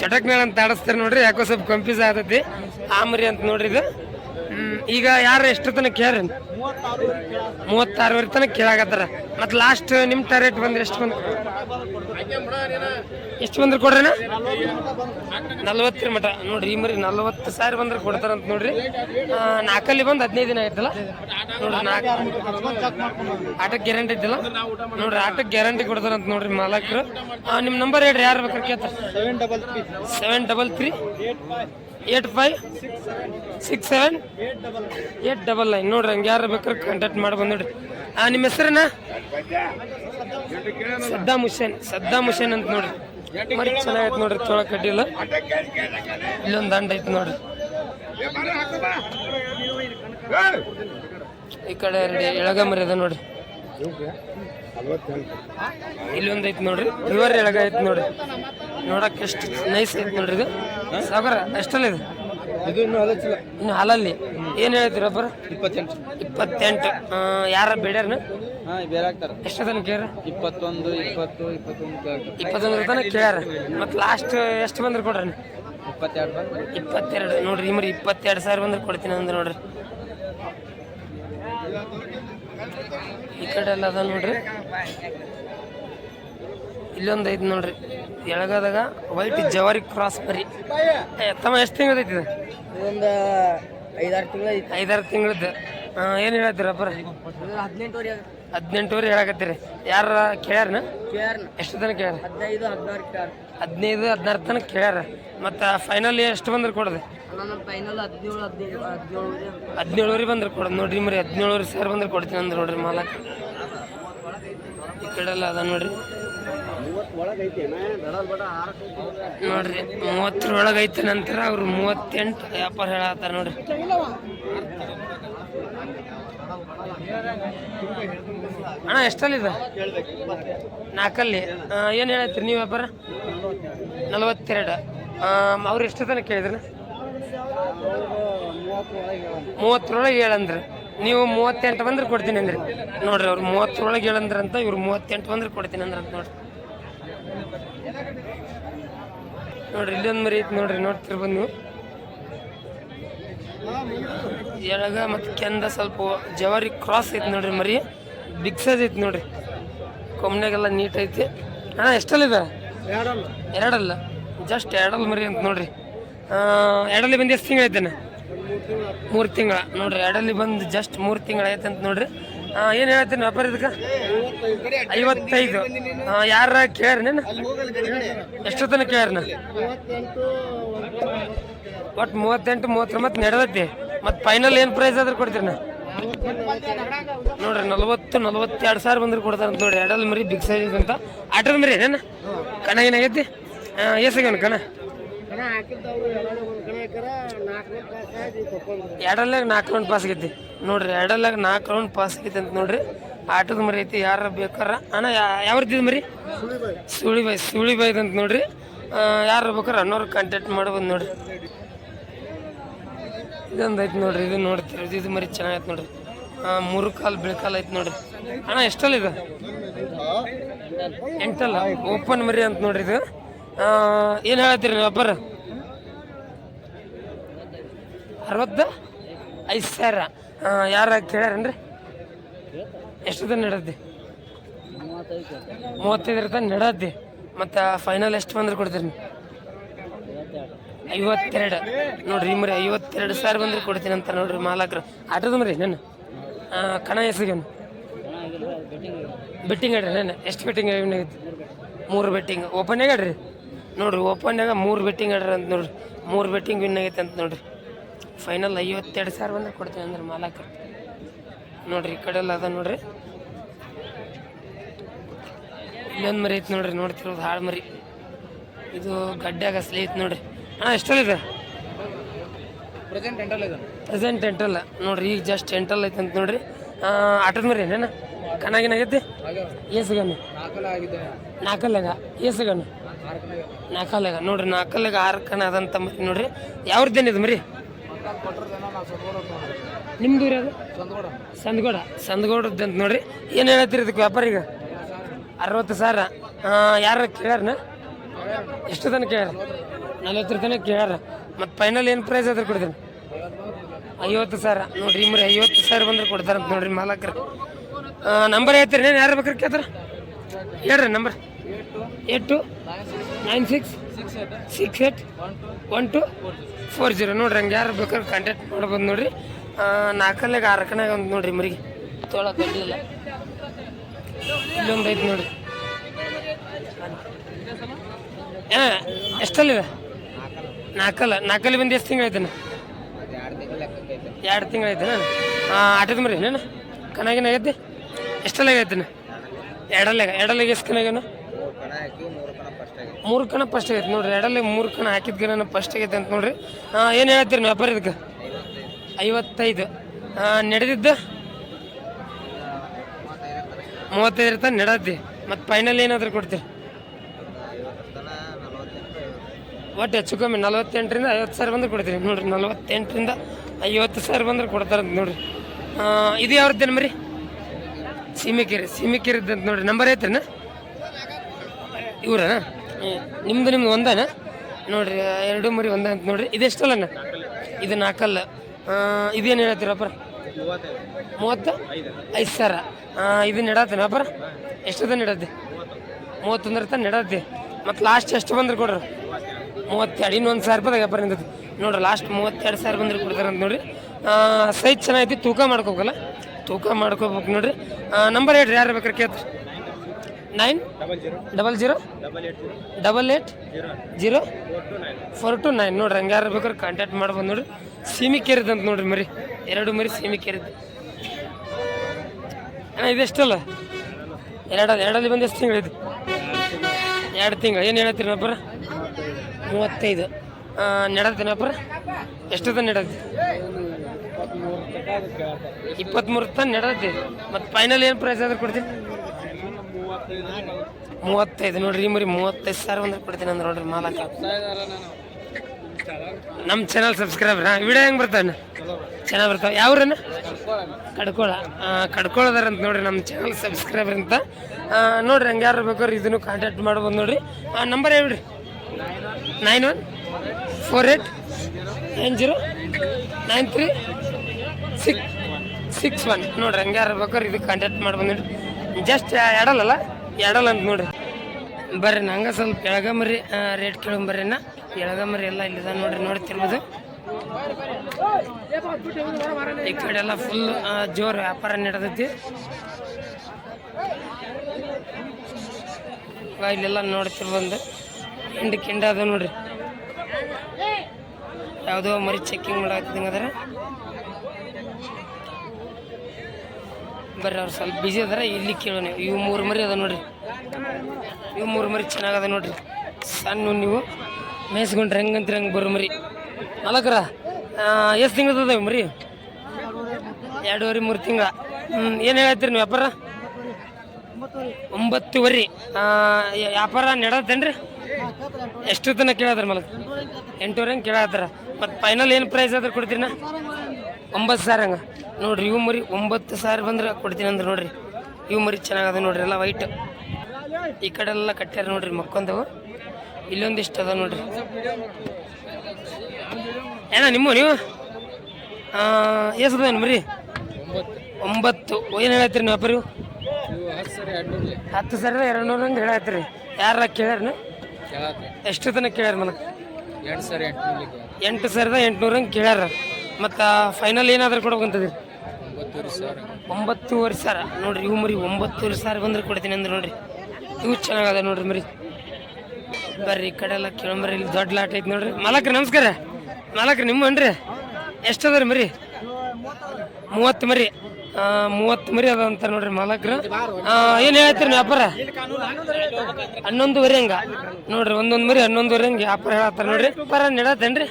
ಶಟಕ್ನಾಳ ಅಂತ ಆಡಿಸ್ತಾರೆ ನೋಡ್ರಿ. ಯಾಕೋ ಸ್ವಲ್ಪ ಕನ್ಫ್ಯೂಸ್ ಆಗತೈತಿ. ಆ ಮರಿ ಅಂತ ನೋಡ್ರಿ ಇದು. ಈಗ ಯಾರು ಎಷ್ಟು ತನಕ ಕೇಳ್ರಿ? ಮೂವತ್ತಾರುವರೆ ತನಕ ಕೇಳಾಕತ್ತಾರ. ಮತ್ತು ಲಾಸ್ಟ್ ನಿಮ್ಮ ಟಾರ್ಗೆಟ್ ಬಂದ್ರೆ ಎಷ್ಟು ಬಂದ್ರೆ ಎಷ್ಟು ಬಂದ್ರೆ ಕೊಡ್ರಿನ ನಲ್ವತ್ತರ ಮಟ ನೋಡ್ರಿ ಈ ಮರಿ ನಲ್ವತ್ತು ಸಾವಿರ ಬಂದ್ರೆ ಕೊಡ್ತಾರಂತ ನೋಡ್ರಿ. ನಾಲ್ಕಲ್ಲಿ ಬಂದು ಹದಿನೈದು ದಿನ ಆಯ್ತಲ್ಲ? ನೋಡ್ರಿ ನಾಲ್ಕು ಆಟಕ್ಕೆ ಗ್ಯಾರಂಟಿ ಐತಲ್ಲ? ನೋಡ್ರಿ ಆಟಕ್ಕೆ ಗ್ಯಾರಂಟಿ ಕೊಡ್ತಾರಂತ ನೋಡ್ರಿ ಮಾಲಕರು. ನಿಮ್ಮ ನಂಬರ್ ಹೇಳ್ರಿ ಯಾರು ಬೇಕಾದ್ರೆ ಕೇಳ್ತಾರೆ. Seven double three eight five six seven eight double nine. ನೋಡ್ರಿ ಹಂಗೆ ಯಾರು ಬೇಕಾದ್ರೆ ಕಾಂಟ್ಯಾಕ್ಟ್ ಮಾಡಿ ಬಂದ್ರಿ ಆ, ನಿಮ್ಮ ಹೆಸ್ರನ್ನ ಸದ್ದಾಮ್ ಹುಸೇನ್ ಸದ್ದಾಮ್ ಹುಸೇನ್ ಅಂತ ನೋಡ್ರಿ. ಮರಿ ಚೆನ್ನಾಗೈತೆ ನೋಡ್ರಿ ತೋಳ ಕಡ್ಡಿಲ್ಲ ಇಲ್ಲೊಂದು ದಂಡ ಐತೆ ನೋಡ್ರಿ. ಈ ಕಡೆ ಎರಡು ಎಳಗ ಮರಿ ಅದ ನೋಡ್ರಿ. ಇಲ್ಲೊಂದು ಐತಿ ನೋಡ್ರಿ. ರಿವರ್ ಎಳಗ ಐತಿ ನೋಡ್ರಿ. ನೋಡಕ್ ಎಷ್ಟು ನೈಸ್ ಐತಿ ನೋಡ್ರಿ ಇದು. ಸಾಗರ ಅಷ್ಟಲ್ಲ ಇದು? ಇದು ಇನ್ನೂ ಹಲಚಿಲ್ಲ ಇನ್ನು ಹಾಲಲ್ಲಿ. ಏನು ಹೇಳ್ತೀರ ಒಬ್ಬರು ಇಪ್ಪತ್ತೆಂಟು. ಇಪ್ಪತ್ತೆಂಟು. ಯಾರ ಬೇಡ್ಯಾರನ? ಹಾಂ ಎಷ್ಟು ತನಕ ಇಪ್ಪತ್ತೊಂದು ಇಪ್ಪತ್ತು ತನಕ ಕೇಳ್ಯಾರ. ಮತ್ತು ಲಾಸ್ಟ್ ಎಷ್ಟು ಬಂದ್ರೆ ಕೊಡ್ರಿ? ಇಪ್ಪತ್ತೆರಡು. ನೋಡ್ರಿ ಈ ಮರಿ ಇಪ್ಪತ್ತೆರಡು ಸಾವಿರ ಬಂದ್ರೆ ಕೊಡ್ತೀನಿ ಅಂದ್ರೆ ನೋಡ್ರಿ. ಈ ಕಡೆ ಎಲ್ಲ ಅದ ನೋಡ್ರಿ. ಇಲ್ಲೊಂದು ಐತಿ ನೋಡ್ರಿ. ಎಳಗದಾಗ ವೈಟ್ ಜವಾರಿ ಕ್ರಾಸ್ ಬರಿ. ತಮ್ಮ ಎಷ್ಟು ತಿಂಗಳೈತಿ ಇದು? ಒಂದು ಐದಾರು ತಿಂಗಳು ಐತಿ. ಐದಾರು ತಿಂಗಳದ್ದು ಏನು ಹೇಳತ್ತೀರಪ್ಪ ಹದಿನೆಂಟುವರೆ ಹದಿನೆಂಟುವರೆ ಹೇಳಕತ್ತೀರಿ. ಯಾರ ಕೇಳ್ಯಾರನ? ಎಷ್ಟು ಜನ ಕೇಳ್ಯಾರ? ಹದಿನೈದು ಹದಿನಾರು ಕೇರ್ ಹದಿನೈದು, ಹದಿನಾರು ತನಕ ಕೇಳ್ಯಾರ. ಮತ್ತು ಫೈನಲ್ ಎಷ್ಟು ಬಂದ್ರೆ ಕೊಡೋದು ಫೈನಲ್ ಹದಿನೇಳು ಹದಿನೇಳುವರೆ ಬಂದ್ರೆ ಕೊಡೋದು ನೋಡ್ರಿ ಮರಿ ಹದಿನೇಳುವರೆ ಸಾವಿರ ಬಂದ್ರೆ ಕೊಡ್ತೀನಿ ಅಂದ್ರೆ ನೋಡ್ರಿ ಮಾಲಕ್. ಈ ಕಡೆ ಅದ ನೋಡ್ರಿ. ನೋಡ್ರಿ ಮೂವತ್ತರೊಳಗೆ ಐತೆ ನಂತರ ಅವ್ರು ಮೂವತ್ತೆಂಟು ವ್ಯಾಪಾರ ಹೇಳತ್ತಾರ ನೋಡ್ರಿ. ಅಣ್ಣ, ಎಷ್ಟಲ್ಲಿದೆ? ನಾಲ್ಕಲ್ಲಿ. ಏನು ಹೇಳತ್ತೀರಿ ನೀವು ವ್ಯಾಪಾರ? ನಲವತ್ತೆರಡು. ಅವ್ರು ಎಷ್ಟು ತನಕ ಕೇಳಿದ್ರಿ ಮೂವತ್ತರೊಳಗೆ ಹೇಳಂದ್ರೆ. ನೀವು ಮೂವತ್ತೆಂಟು ಬಂದ್ರೆ ಕೊಡ್ತೀನಿ ಅಂದ್ರಿ. ನೋಡ್ರಿ, ಅವ್ರು ಮೂವತ್ತರೊಳಗೆ ಹೇಳಂದ್ರೆ ಅಂತ ಇವ್ರು ಮೂವತ್ತೆಂಟು ಬಂದ್ರೆ ಕೊಡ್ತೀನಿ ಅಂದ್ರೆ ಅಂತ ನೋಡ್ರಿ. ನೋಡ್ರಿ, ಇಲ್ಲೊಂದು ಮರಿ ಐತಿ ನೋಡ್ರಿ ನೋಡ್ತಿರ್ಬೋದು ನೀವು ಎಳಗ ಮತ್ತು ಕೆಂದ ಸ್ವಲ್ಪ ಜವಾರಿ ಕ್ರಾಸ್ ಐತಿ ನೋಡ್ರಿ ಮರಿ. ಬಿಗ್ ಸೈಜ್ ಐತಿ ನೋಡ್ರಿ. ಕೊಮ್ಮನೆಗೆಲ್ಲ ನೀಟ್ ಐತಿ. ಅಣ್ಣ ಎಷ್ಟಲ್ಲಿದೆ ಎರಡಲ್ಲ. ಜಸ್ಟ್ ಎರಡಲ್ಲ ಮರಿ ಅಂತ ನೋಡ್ರಿ. ಎರಡಲ್ಲಿ ಬಂದು ಎಷ್ಟು ತಿಂಗಳು ಐತೆ ಮೂರು ತಿಂಗಳ. ನೋಡ್ರಿ ಎರಡಲ್ಲಿ ಬಂದು ಜಸ್ಟ್ ಮೂರು ತಿಂಗಳ ಐತೆ ಅಂತ ನೋಡ್ರಿ. ಏನು ಹೇಳ್ತೀನಿ ವ್ಯಾಪಾರ ಇದಕ್ಕೆ? ಐವತ್ತೈದು. ಯಾರ ಕೇಳ್ರಿ ನೀನು? ಎಷ್ಟೊತ್ತನ ಕೇಳ್ರಿ ಕೇಳ್ರಿ ಒಟ್ಟು ಮೂವತ್ತೆಂಟು ಮೂವತ್ತೊಂಬತ್ತು ನಡೆದೈತಿ. ಮತ್ತು ಫೈನಲ್ ಏನು ಪ್ರೈಸ್ ಆದ್ರೆ ಕೊಡ್ತೀರಿ ನಾ? ನೋಡ್ರಿ, ನಲ್ವತ್ತು, ನಲ್ವತ್ತೆರಡು ಸಾವಿರ ಬಂದ್ರೆ ಕೊಡ್ತಾರೆ ಅಂತ ನೋಡ್ರಿ. ಎರಡಲ್ಲಿ ಮರಿ ಬಿಗ್ ಸೈಜ್ ಅಂತ. ಆಟದ ಮರಿ ಏನ ಕಣ ಏನಾಗೈತಿ? ಎಸ್ಗೇನು ಕಣ? ಎರಡಲ್ಲಾಗ ನಾಲ್ಕು ರೌಂಡ್ ಪಾಸ್ ಆಗೈತಿ. ನೋಡ್ರಿ ಎರಡಲ್ಲಾಗ ನಾಲ್ಕು ರೌಂಡ್ ಪಾಸ್ ಆಗೈತಿ ಅಂತ ನೋಡ್ರಿ. ಆಟದ ಮರಿ ಐತಿ, ಯಾರ ಬೇಕಾರ? ಅಣ್ಣ ಯಾವ್ದು ಮರಿ? ಸುಳಿ ಬಾಯ್ ಸುಳಿ ನೋಡ್ರಿ. ಯಾರು ಬೇಕಾರೆ ಅನ್ನೋರು ಕಾಂಟ್ಯಾಕ್ಟ್ ಮಾಡ್ಬೋದು ನೋಡ್ರಿ. ಇದೊಂದು ಐತೆ ನೋಡ್ರಿ, ಇದು ನೋಡ್ತೀರಿ ಇದು ಮರಿ ಚೆನ್ನಾಗೈತೆ ನೋಡ್ರಿ. ಮೂರು ಕಾಲು ಬೆಳಕಾಲ್ ಐತೆ ನೋಡ್ರಿ. ಅಣ್ಣ, ಎಷ್ಟಲ್ಲ ಇದು? ಎಂಟಲ್ಲ? ಓಪನ್ ಮರಿ ಅಂತ ನೋಡ್ರಿ ಇದು. ಏನು ಹೇಳತ್ತೀರಿ ಒಬ್ಬರ? ಅರವತ್ತು? ಐದು ಸಾವಿರ. ಯಾರ ಕೇಳ್ಯಾರೇನ್ರಿ? ಎಷ್ಟು ದಿನ ನಡದ್ದೆ ಮೂವತ್ತೈದರ ತನಕ ನಡದ್ದೆ ಮತ್ತು ಫೈನಲ್ ಎಷ್ಟು ಬಂದ್ರೆ ಕೊಡ್ತೀರಿ ನೀವು? ಐವತ್ತೆರಡು. ನೋಡ್ರಿ ಮರಿ ಐವತ್ತೆರಡು ಸಾವಿರ ಬಂದ್ರೆ ಕೊಡ್ತೀನಿ ಅಂತ ನೋಡ್ರಿ ಮಾಲಕ್ರು. ಆಟದ ಮರಿ ನಾನು ಕಣ ಎಸಗೇನು ಬೆಟ್ಟಿಂಗ್ ಆಡ್ರಿ ನಾನು ಎಷ್ಟು ಬೆಟ್ಟಿಂಗ್ ಆಗೈತಿ ಮೂರು ಬೆಟ್ಟಿಂಗ್ ಓಪನ್ ಆಡ್ರಿ? ನೋಡ್ರಿ ಓಪನ್ಯಾಗ ಮೂರು ಬೆಟ್ಟಿಂಗ್ ಆಡ್ರಿ ಅಂತ ನೋಡ್ರಿ. ಮೂರು ಬೆಟ್ಟಿಂಗ್ ವಿನ್ ಆಗೈತೆ ಅಂತ ನೋಡ್ರಿ. ಫೈನಲ್ ಐವತ್ತೆರಡು ಸಾವಿರ ಬಂದ್ರೆ ಕೊಡ್ತೀನಿ ಅಂದ್ರೆ ಮಾಲಕ್ರು. ನೋಡ್ರಿ, ಈ ಕಡೆ ಎಲ್ಲ ಅದ ನೋಡ್ರಿ. ಇಲ್ಲೊಂದು ಮರಿ ಐತೆ ನೋಡ್ರಿ, ನೋಡ್ತಿರೋದು ಹಾಳು ಮರಿ. ಇದು ಗಡ್ಡ್ಯಾಗ ಅಸಲಿ ಐತೆ ನೋಡ್ರಿ. ಅಣ್ಣ ಎಷ್ಟಲ್ಲಿದೆ ಪ್ರೆಸೆಂಟ್ ಎಂಟಲ್ ಇದೆ. ಪ್ರೆಸೆಂಟ್ ಎಂಟಲ್ಲ. ನೋಡ್ರಿ ಈಗ ಜಸ್ಟ್ ಎಂಟಲ್ ಐತೆ ಅಂತ ನೋಡ್ರಿ. ಆಟದ ಮರಿ ಏನೇನ? ಕಣ್ಣಾಗಿನಾಗೈತಿ ಆಗೈತಿ? ನಾಲ್ಕಲ್ಲ ಆಗಿದೆ. ನಾಲ್ಕಲ್ಲಾಗ? ಏಸಗನ್ನ ನಾಲ್ಕಲ್ಲಾಗ. ನೋಡ್ರಿ ನಾಲ್ಕಲ್ಲಾಗ ಆರು ಕಣ ಅದಂತ ಮರಿ ನೋಡ್ರಿ. ಯಾವ್ರದ್ದೇನು ಇದು ಮರಿ? ನಿಮ್ದು ಸಂದಗೌಡ ಸಂದಗೌಡದ್ದು ಅಂತ ನೋಡ್ರಿ. ಏನು ಹೇಳತ್ತೀರಿ ಇದಕ್ಕೆ ಈಗ? ಅರವತ್ತು ಸಾವಿರ. ಯಾರ ಕೇಳ್ಯಾರನ? ಎಷ್ಟು ತನಕ ಕೇಳ್ಯಾರ? ನಲ್ವತ್ತರ ತನಕ ಕೇಳ್ಯಾರ. ಮತ್ತು ಫೈನಲ್ ಏನು ಪ್ರೈಸ್ ಅದ್ರ ಕೊಡ್ತೀನಿ. ಐವತ್ತು ಸಾವಿರ. ನೋಡ್ರಿ ಮರಿ ಐವತ್ತು ಸಾವಿರ ಬಂದ್ರೆ ಕೊಡ್ತಾರಂತ ನೋಡ್ರಿ ಮಾಲಕರು. ನಂಬರ್ ಹೇಳ್ತೀರಿ, ಏನು ಯಾರು ಬೇಕಾರೆ ಕೇಳ್ತಾರ? ಹೇಳ್ರಿ number eight two nine six six eight one two four zero ನೋಡ್ರಿ ಹಂಗೆ ಯಾರು ಬೇಕಾದ್ರೆ ಕಾಂಟ್ಯಾಕ್ಟ್ ಮಾಡ್ಬೋದು ನೋಡ್ರಿ. ಆರು ಕಣಾಗ ಒಂದು ನೋಡ್ರಿ ಮರಿಗೆ. ತೋಳ ಇಲ್ಲೊಂದು ಐತೆ ನೋಡ್ರಿ. ಹಾಂ ಎಷ್ಟಲ್ಲಿದೆ ನಾಲ್ಕಲ್ಲ, ನಾಲ್ಕಲ್ಲಿ ಬಂದು ಎಷ್ಟು ತಿಂಗಳು ಎರಡು ತಿಂಗಳು ಐತನ ಆಟದ ಮರಿ ಕಣಾಗಿನ ಆಗೈತಿ ಎಷ್ಟಲ್ಲ ಆಗೈತನ ಎರಡಲ್ಲ ಎರಡಲ್ಲಾಗ ಎಷ್ಟು ಕಣಗೇನು ಮೂರು ಕಣ ಫಸ್ಟ್ ಆಗೈತೆ ನೋಡ್ರಿ ಎರಡಲ್ಲಿ ಮೂರು ಕಣ ಹಾಕಿದ ಕಣ ಫಸ್ಟ್ ಆಗೈತೆ ಅಂತ ನೋಡ್ರಿ. ಏನು ಹೇಳ್ತೀರಿ ವ್ಯಾಪಾರ ಇದಕ್ಕೆ? ಐವತ್ತೈದು. ನಡೆದಿದ್ದ? ಮೂವತ್ತೈದು ಇರ್ತಾನೆ ನಡೆದಿ ಮತ್ತು ಫೈನಲ್ ಏನಾದರೂ ಕೊಡ್ತೀರಿ ಐವತ್ತರ ತನ ನಲವತ್ತೆಂಟು ಒಟ್ಟು ಹೆಚ್ಚು ಕಮ್ಮಿ ನಲವತ್ತೆಂಟರಿಂದ ಐವತ್ತು ಸಾವಿರ ಬಂದ್ರೆ ಕೊಡ್ತೀರಿ ನೋಡಿರಿ, ನಲವತ್ತೆಂಟರಿಂದ ಐವತ್ತು ಸಾವಿರ ಬಂದ್ರೆ ಕೊಡ್ತಾರೆ ನೋಡಿರಿ. ಇದು ಏನು ಮರಿ ಸೀಮಿಕೆರೆ ಸೀಮಿಕೆರೆ ಅಂತ ನೋಡಿರಿ. ನಂಬರ್ ಐತ್ರಿನ ಇವ್ರನ? ನಿಮ್ಮದು ನಿಮ್ದು ಒಂದನ? ನೋಡಿರಿ, ಎರಡು ಮರಿ ಒಂದ ಅಂತ ನೋಡಿರಿ. ಇದೆಷ್ಟಲ್ಲಣ್ಣ ಇದು ನಾಲ್ಕಲ್ಲ. ಇದೇನು ಹೇಳ್ತೀರಪ್ಪ ಮೂವತ್ತು? ಐದು ಸಾವಿರ. ಇದು ನೆಡತ್ತೆ ಅಪ್ಪರ ಎಷ್ಟದ ಇಡತ್ತೆ ಮೂವತ್ತೊಂದರ ತನಕ ಇಡತ್ತೆ ಮತ್ತು ಲಾಸ್ಟ್ ಎಷ್ಟು ಬಂದ್ರೆ ಕೊಡ್ರಿ? ಮೂವತ್ತೆರಡು ಇನ್ನೊಂದು ಸಾವಿರ ರೂಪಾಯಿ ವ್ಯಾಪಾರ ನಿಂತೈತಿ ನೋಡ್ರಿ ಲಾಸ್ಟ್ ಮೂವತ್ತೆರಡು ಸಾವಿರ ಬಂದ್ರೆ ಕೊಡ್ತಾರೆ ಅಂತ ನೋಡ್ರಿ. ಸೈಜ್ ಚೆನ್ನಾಗೈತಿ ತೂಕ ಮಾಡ್ಕೋಬೇಕಲ್ಲ? ತೂಕ ಮಾಡ್ಕೋಬೇಕು ನೋಡ್ರಿ. ನಂಬರ್ ಹೇಳ್ರಿ ಯಾರು ಬೇಕಾರೆ ಕೇಳ್ತಾರೆ? Nine double zero double eight zero four two nine ನೋಡ್ರಿ ಹಂಗೆ ಯಾರು ಬೇಕಾದ್ರೆ ಕಾಂಟ್ಯಾಕ್ಟ್ ಮಾಡ್ಬೋದು ನೋಡ್ರಿ. ಸೀಮಿ ಕೇರಿದ್ದು ಅಂತ ನೋಡ್ರಿ ಮರಿ. ಎರಡು ಮರಿ ಸೀಮಿ ಕೇರಿದ್ದು ಅಣ್ಣ ಇದೆಷ್ಟಲ್ಲ? ಎರಡು ಎರಡಲ್ಲಿ ಬಂದು ಎಷ್ಟು ತಿಂಗಳಿದ್ದು ಎರಡು ತಿಂಗಳು. ಏನು ಹೇಳ್ತೀರಿ ನಪ್ಪರ ಮೂವತ್ತೈದು. ಎಷ್ಟು ಎಷ್ಟದ ನೆಡತ್ತೆ ಇಪ್ಪತ್ಮೂರು ತನ ನೆಡತ್ತೆ ಮತ್ತು ಫೈನಲ್ ಏನು ಪ್ರೈಸ್ ಆದ್ರೆ ಕೊಡ್ತೀನಿ? ಮೂವತ್ತೈದು. ನೋಡ್ರಿ ಮರಿ ಮೂವತ್ತೈದು ಸಾವಿರ ಅಂದ್ರೆ ಕೊಡ್ತೀನಿ ಅಂದ್ರೆ ನೋಡ್ರಿ ಮಾಲಕ. ನಮ್ಮ ಚಾನಲ್ ಸಬ್ಸ್ಕ್ರೈಬರ್ ವಿಡಿಯೋ ಹೆಂಗೆ ಬರ್ತಾನೆ ಚೆನ್ನಾಗಿ ಬರ್ತಾವೆ. ಯಾವ್ರನ್ನ ಕಡ್ಕೊಳ. ಕಡ್ಕೊಳ್ಳೋದಾರ ಅಂತ ನೋಡ್ರಿ ನಮ್ಮ ಚಾನಲ್ ಸಬ್ಸ್ಕ್ರೈಬರ್ ಅಂತ. ಆ, ನೋಡ್ರಿ ಹಂಗೆ ಯಾರು ಬೇಕಾದ್ರೆ ಇದನ್ನು ಕಾಂಟ್ಯಾಕ್ಟ್ ಮಾಡ್ಬೋದು ನೋಡ್ರಿ. ನಂಬರ್ ಹೇಳ್ರಿ nine one four eight nine zero nine three six six one. ನೋಡ್ರಿ ಹಂಗೆ ಯಾರು ಬೇಕಾದ್ರೆ ಇದು ಕಾಂಟ್ಯಾಕ್ಟ್ ಮಾಡ್ಬೋದು ನೋಡ್ರಿ ಜಸ್ಟ್ ಎಡಲಲ್ಲ ಎಡಲ್ ಅಂತ ನೋಡ್ರಿ. ಬರ್ರಿ ನಂಗೆ ಸ್ವಲ್ಪ ಎಳಗಮರಿ ರೇಟ್ ಕೇಳಂಬರ್ರಿ ನಾ. ಎಳಗಮರಿ ಎಲ್ಲ ಇಲ್ಲಿದ ನೋಡ್ರಿ, ನೋಡ್ತಿರ್ಬೋದು. ಈ ಕಡೆ ಎಲ್ಲ ಫುಲ್ ಜೋರು ವ್ಯಾಪಾರ ನಡೆದೈತಿ. ಇಲ್ಲೆಲ್ಲ ನೋಡ್ತಿರ್ಬಂದು. ಹಿಂಡಿ ಕಿಂಡ ಅದ ನೋಡ್ರಿ. ಯಾವುದೋ ಮರಿ ಚೆಕ್ಕಿಂಗ್ ಮಾಡಾಕ್ತಿದಂಗ ಅದರ. ಬರ್ರಿ ಅವ್ರು ಸ್ವಲ್ಪ ಬಿಸಿ ಅದಾರ, ಇಲ್ಲಿ ಕೇಳೋಣ ಇವು ಮೂರು ಮರಿ ಅದ ನೋಡ್ರಿ. ಇವು ಮೂರು ಮರಿ ಚೆನ್ನಾಗದ ನೋಡ್ರಿ. ಸಣ್ಣ ನೀವು. ಮೇಯಿಸ್ಕೊಂಡ್ರೆ ಹೆಂಗಂತೀರಿ ಹಂಗೆ ಬರೋ ಮರಿ? ನಾಲ್ಕರ? ಎಷ್ಟು ತಿಂಗಳು ಅದಾವೆ ಮರಿ? ಎರಡೂವರೆ, ಮೂರು ತಿಂಗಳ. ಏನು ಹೇಳತ್ತೀರಿ ನೀವು ವ್ಯಾಪಾರ? ಒಂಬತ್ತುವರೆ. ವ್ಯಾಪಾರ ನಡೆದತ್ತೇನ್ರಿ ಎಷ್ಟು ದಿನ ಕೇಳದ್ರ ಮಲಕ್? ಎಂಟೂರ ಹಂಗೆ ಕೇಳತ್ತಾರ ಮತ್ತು ಫೈನಲ್ ಏನು ಪ್ರೈಸ್ ಆದ್ರೆ ಕೊಡ್ತೀನಿ ಒಂಬತ್ತು ಸಾವಿರ ಹಂಗೆ. ನೋಡ್ರಿ, ಇವು ಮರಿ ಒಂಬತ್ತು ಸಾವಿರ ಬಂದ್ರೆ ಕೊಡ್ತೀನಿ ಅಂದ್ರೆ ನೋಡ್ರಿ. ಇವು ಮರಿ ಚೆನ್ನಾಗದ ನೋಡ್ರಿ, ಎಲ್ಲ ವೈಟ್ ಈ ಕಡೆ ಎಲ್ಲ ಕಟ್ಟ್ಯಾರ ನೋಡ್ರಿ, ಮಕ್ಕೊಂದವು. ಇಲ್ಲೊಂದಿಷ್ಟು ಅದ ನೋಡ್ರಿ. ಏನ ನಿಮ್ಮ, ನೀವು? ಎಷ್ಟದೇನು ಮರಿ? ಒಂಬತ್ತು. ಏನು ಹೇಳತ್ತೀರಿ ನೀವು ವ್ಯಾಪಾರಿ ಹತ್ತು ಸಾವಿರ ಎರಡು ನೂರ ಹಂಗೆ ಹೇಳತ್ತೀರಿ. ಯಾರ ಕೇಳ್ಯಾರ ಎಷ್ಟು ತನಕ ಕೇಳ್ಯಾರ ಎರಡು ಸಾವಿರ ಎಂಟು ಎಂಟು ಸಾವಿರದ ಎಂಟುನೂರ ಹಂಗೆ ಕೇಳ್ಯಾರ. ಮತ್ತು ಫೈನಲ್ ಏನಾದರೂ ಕೊಡ್ಬೇಕಂತದ್ರಿ ಒಂಬತ್ತೂವರೆ ಸಾವಿರ. ನೋಡ್ರಿ ಇವು ಮರಿ ಒಂಬತ್ತೂವರೆ ಸಾವಿರ ಬಂದ್ರೆ ಕೊಡ್ತೀನಿ ಅಂದ್ರೆ ನೋಡ್ರಿ. ಇವು ಚೆನ್ನಾಗದ ನೋಡ್ರಿ ಮರಿ. ಬರ್ರಿ ಈ ಕಡೆ ಎಲ್ಲ ಕೇಳಂಬರ್ರಿ ಇಲ್ಲಿ ದೊಡ್ಡ ಲಾಟ್ ಐತಿ ನೋಡ್ರಿ. ಮಾಲಕ್ರಿ ನಮಸ್ಕಾರ. ಮಾಲಕ್ರಿ ನಿಮ್ಮ ಅನ್ರಿ? ಅದ ರೀ ಮರಿ? ಮೂವತ್ತು ಮರಿ. ಮೂವತ್ತು ಮರಿ ಅದ ಅಂತ ನೋಡ್ರಿ ಮಾಲಕ್ರ. ಏನು ಹೇಳ್ತೀರಿ ವ್ಯಾಪಾರ? ಹನ್ನೊಂದುವರೆ ಹಂಗ. ನೋಡ್ರಿ, ಒಂದೊಂದು ಮರಿ ಹನ್ನೊಂದುವರೆ ಹಂಗೆ ವ್ಯಾಪಾರ ಹೇಳತ್ತಾರ ನೋಡ್ರಿ. ವ್ಯಾಪಾರ ನಡತೇನ್ರಿ?